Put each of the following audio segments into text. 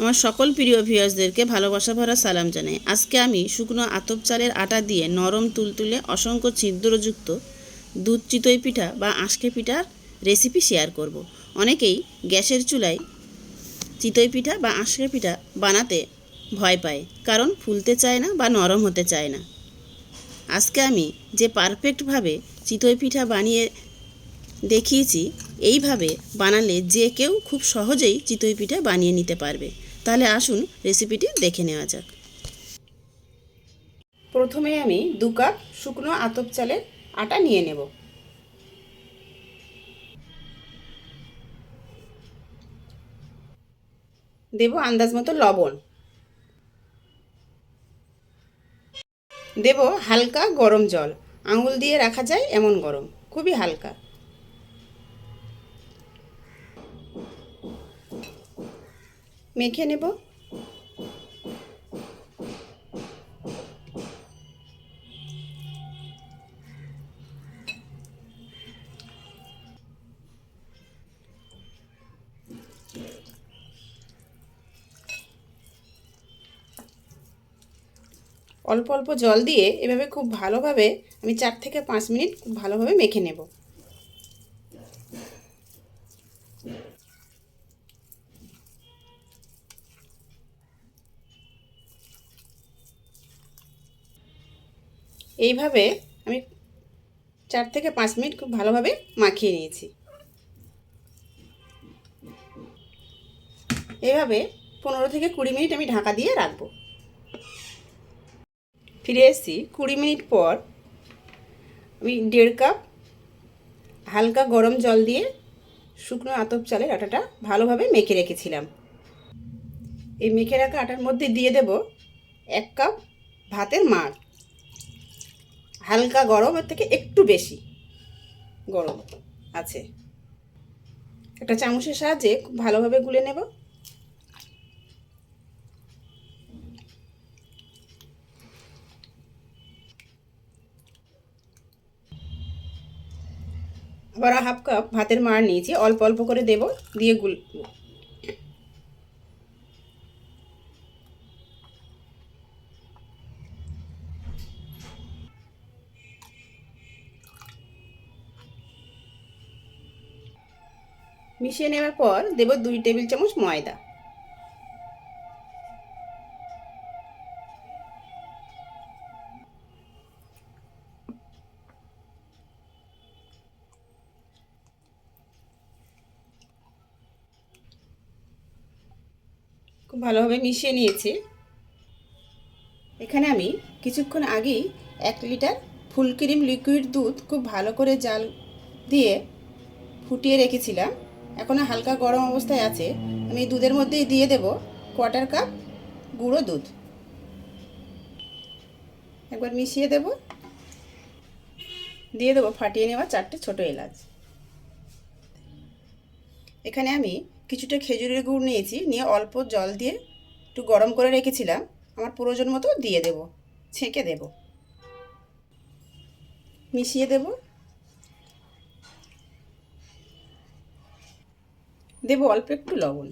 আমার সকল প্রিয় ভিউয়ার্সদেরকে ভালোবাসা ভরা সালাম জানাই। আজকে আমি শুকনো আতপ চালের আটা দিয়ে নরম তুলতুলে অসংখ্য ছিদ্রযুক্ত দুধ চিতই পিঠা বা আঁশকে পিঠার রেসিপি শেয়ার করব। অনেকেই গ্যাসের চুলায় চিতই পিঠা বা আঁশকে পিঠা বানাতে ভয় পায়, কারণ ফুলতে চায় না বা নরম হতে চায় না। আজকে আমি যে পারফেক্টভাবে চিতই পিঠা বানিয়ে দেখিয়েছি, এইভাবে বানালে যে কেউ খুব সহজেই চিতই পিঠা বানিয়ে নিতে পারবে। তাহলে আসুন রেসিপিটি দেখে নেওয়া যাক। প্রথমে আমি দু কাপ শুকনো আতপ চালের আটা নিয়ে নেব। দেব আন্দাজ মতো লবণ। দেব হালকা গরম জল। আঙুল দিয়ে রাখা যায় এমন গরম, খুবই হালকা। মেখে নেব। অল্প অল্প জল দিয়ে এভাবে খুব ভালোভাবে আমি চার থেকে পাঁচ মিনিট খুব ভালোভাবে মেখে নেব। এইভাবে আমি চার থেকে পাঁচ মিনিট খুব ভালোভাবে মাখিয়ে নিয়েছি। এইভাবে পনেরো থেকে কুড়ি মিনিট আমি ঢাকা দিয়ে রাখব। ফিরে এসেছি, কুড়ি মিনিট পর আমি দেড় কাপ হালকা গরম জল দিয়ে শুকনো আতপ চালের আটাটা ভালোভাবে মেখে রেখেছিলাম। এই মেখে রাখা আটার মধ্যে দিয়ে দেব এক কাপ ভাতের মার। হালকা গরমের থেকে একটু বেশি গরম আছে। একটা চামচের সাহায্যে খুব ভালোভাবে গুলে নেব। আবার হাফ কাপ ভাতের মার নিয়েছি, অল্প অল্প করে দেব, দিয়ে গুল মিশিয়ে নেওয়ার পর দেব দুই টেবিল চামচ ময়দা। খুব ভালোভাবে মিশিয়ে নিয়েছি। এখানে আমি কিছুক্ষণ আগেই এক লিটার ফুল ক্রিম লিকুইড দুধ খুব ভালো করে জাল দিয়ে ফুটিয়ে রেখেছিলাম। এখনও হালকা গরম অবস্থায় আছে, আমি দুধের মধ্যেই দিয়ে দেব কোয়ার্টার কাপ গুঁড়ো দুধ। একবার মিশিয়ে দেব। দিয়ে দেবো ফাটিয়ে নেওয়া চারটে ছোটো এলাচ। এখানে আমি কিছুটা খেজুরের গুড় নিয়েছি, নিয়ে অল্প জল দিয়ে একটু গরম করে রেখেছিলাম, আমার প্রয়োজন মতো দিয়ে দেব, ছেঁকে দেব। মিশিয়ে দেব। দেব অল্প একটু লবণ।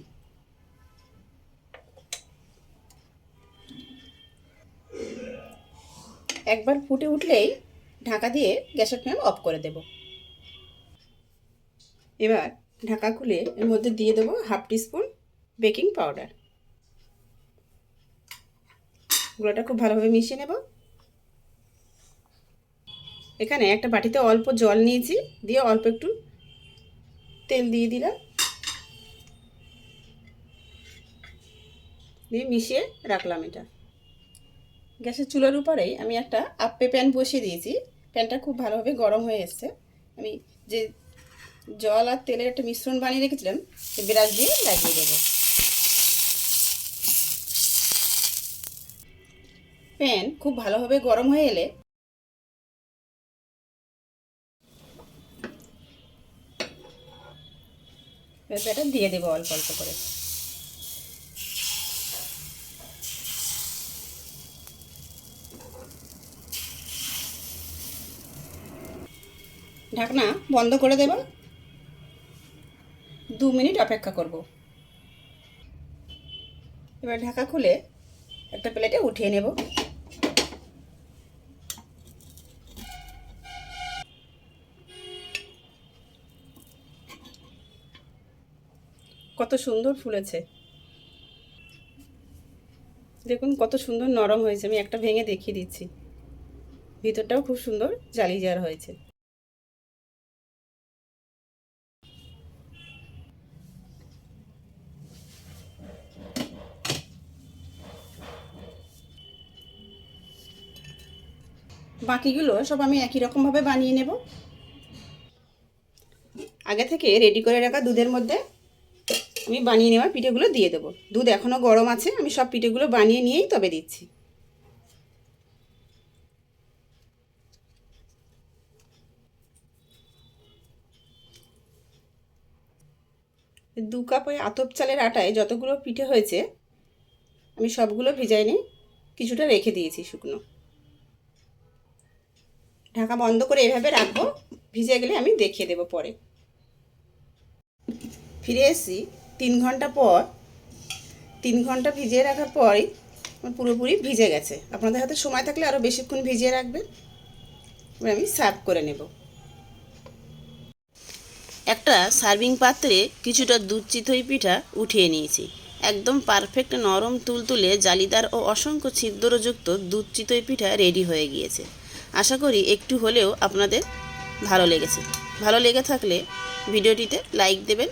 একবার ফুটে উঠলেই ঢাকা দিয়ে গ্যাসের ফ্লেম অফ করে দেব। এবার ঢাকা খুলে এর মধ্যে দিয়ে দেবো হাফ টিস্পুন বেকিং পাউডার। গুঁড়োটা খুব ভালোভাবে মিশিয়ে নেব। এখানে একটা বাটিতে অল্প জল নিয়েছি, দিয়ে অল্প একটু তেল দিয়ে দিলাম। দিয়ে মিশিয়ে রাখলাম এটা। গ্যাসের চুলার উপরেই আমি একটা আপ্পে প্যান বসিয়ে দিয়েছি। প্যানটা খুব ভালোভাবে গরম হয়ে এসছে। আমি যে জল আর তেলের একটা মিশ্রণ বানিয়ে রেখেছিলাম সেই ব্রাশ দিয়ে লাগিয়ে দেবো। প্যান খুব ভালোভাবে গরম হয়ে এলে ব্যাটার দিয়ে দেবো অল্প অল্প করে। ঢাকনা বন্ধ করে দেব দু মিনিট অপেক্ষা করব। এবার ঢাকা খুলে একটা প্লেটে উঠিয়ে নেব। কত সুন্দর ফুলেছে। দেখুন, কত সুন্দর নরম হয়েছে। আমি একটা ভেঙে দেখিয়ে দিচ্ছি। ভিতরটাও খুব সুন্দর জালিজার হয়েছে। বাকিগুলো সব আমি একই রকমভাবে বানিয়ে নেব। আগে থেকে রেডি করে রাখা দুধের মধ্যে আমি বানিয়ে নেওয়া পিঠেগুলো দিয়ে দেবো। দুধ এখনও গরম আছে, আমি সব পিঠেগুলো বানিয়ে নিয়েই তবে দিচ্ছি। দু কাপ আতপ চালের আটায় যতগুলো পিঠে হয়েছে, আমি সবগুলো ভিজাই নিই কিছুটা রেখে দিয়েছি শুকনো। ঢাকা বন্ধ করে এভাবে রাখব, ভিজে গেলে আমি দেখিয়ে দেবো পরে। ফিরে এসেছি, তিন ঘণ্টা পর, তিন ঘণ্টা ভিজিয়ে রাখার পরই পুরোপুরি ভিজে গেছে। আপনাদের হাতে সময় থাকলে আরও বেশিক্ষণ ভিজিয়ে রাখবেন। এবার আমি সার্ভ করে নেব। একটা সার্ভিং পাত্রে কিছুটা দুধ চিতই পিঠা উঠিয়ে নিয়েছি। একদম পারফেক্ট নরম তুলতুলে, জালিদার ও অসংখ্য ছিদ্রযুক্ত দুধ চিতই পিঠা রেডি হয়ে গিয়েছে। আশা করি একটু হলেও আপনাদের ভালো লেগেছে। ভালো লেগে থাকলে ভিডিওটিতে লাইক দেবেন।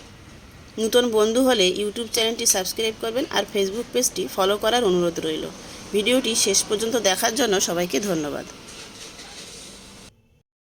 নতুন বন্ধু হলে ইউটিউব চ্যানেলটি সাবস্ক্রাইব করবেন আর ফেসবুক পেজটি ফলো করার অনুরোধ রইল। ভিডিওটি শেষ পর্যন্ত দেখার জন্য সবাইকে ধন্যবাদ।